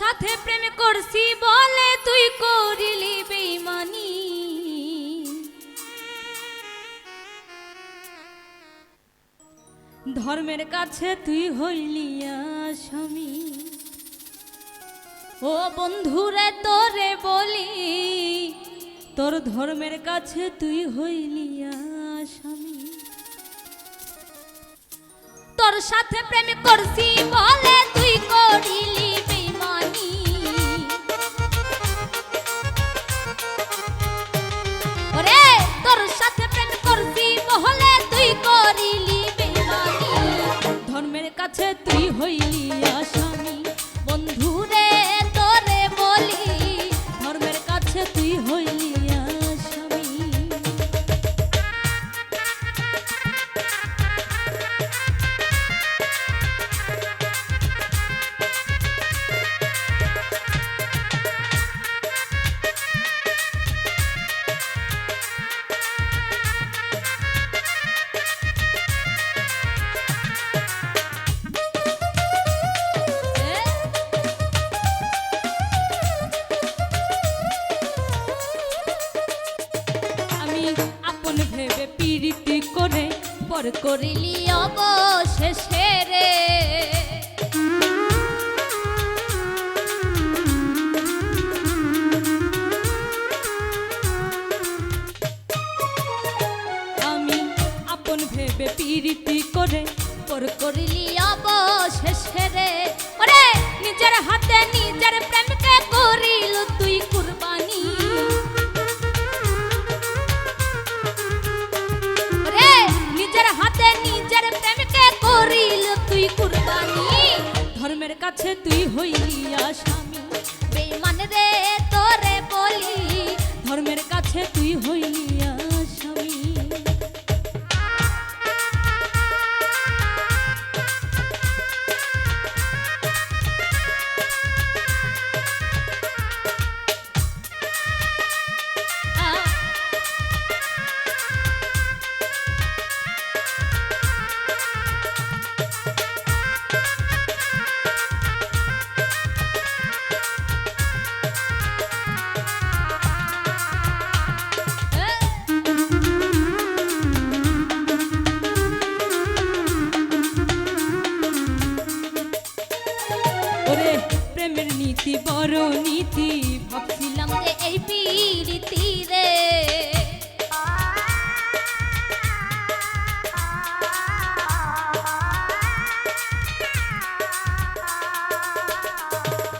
সাথে প্রেম করছি বলে তুই করিলি বেইমানি। ধর্মের কাছে তুই হইলি আসামি। ও বন্ধুরে তোরে বলি, তোর ধর্মের কাছে তুই হইলি আসামি। তোর সাথে প্রেম করছি বলে পর করিলি অবশেষে রে। আমি আপন ভেবে পীড়িতি করে পর করিলি অবশেষে রে। ওরে, নিজের হাতে নিজের প্রেমকে কাছে তুই হইলি আসামি বেমান রে তোরে বলি ধর্মের কাছে তুই নীতি বড় নীতি ভাবছিলাম যে এই পীড়িতি রে।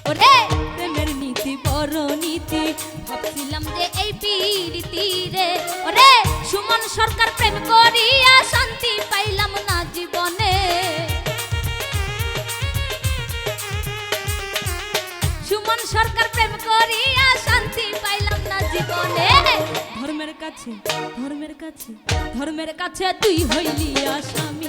ওরে! প্রেমের নীতি বড় নীতি ভাবছিলাম যে এই পীড়িতি রে। ওরে! সুমন সরকার প্রেম করিয়া শান্তি পাইলাম না জীবনে। সুমন সরকার প্রেম করিয়া শান্তি পাইলাম না জীবনে? ধর্মের কাছে ধর্মের কাছে ধর্মের কাছে তুই হইলি আসামি।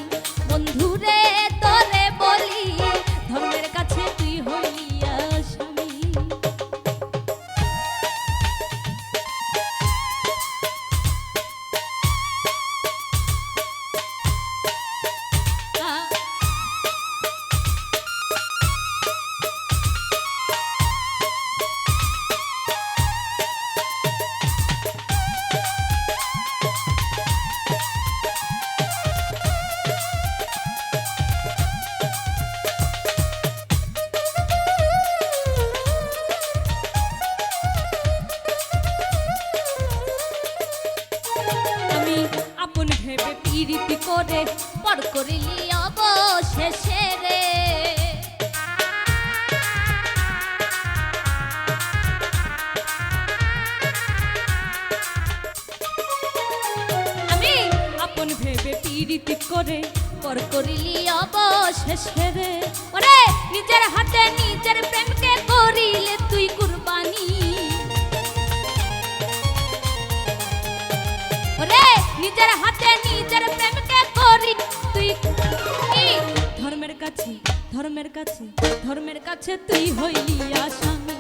ভেবে পীড়িতি করে, পর করিলি অবশেষে রে। আমি আপন ভেবে পীড়িতি করে, পর করিলি অবশেষে রে। ওরে, নিজের হাতে নিজের প্রেমকে নিজের হাতে নিজের প্রেমকে করি তুই ধর্মের কাছে ধর্মের কাছে ধর্মের কাছে তুই হইলি আসামি।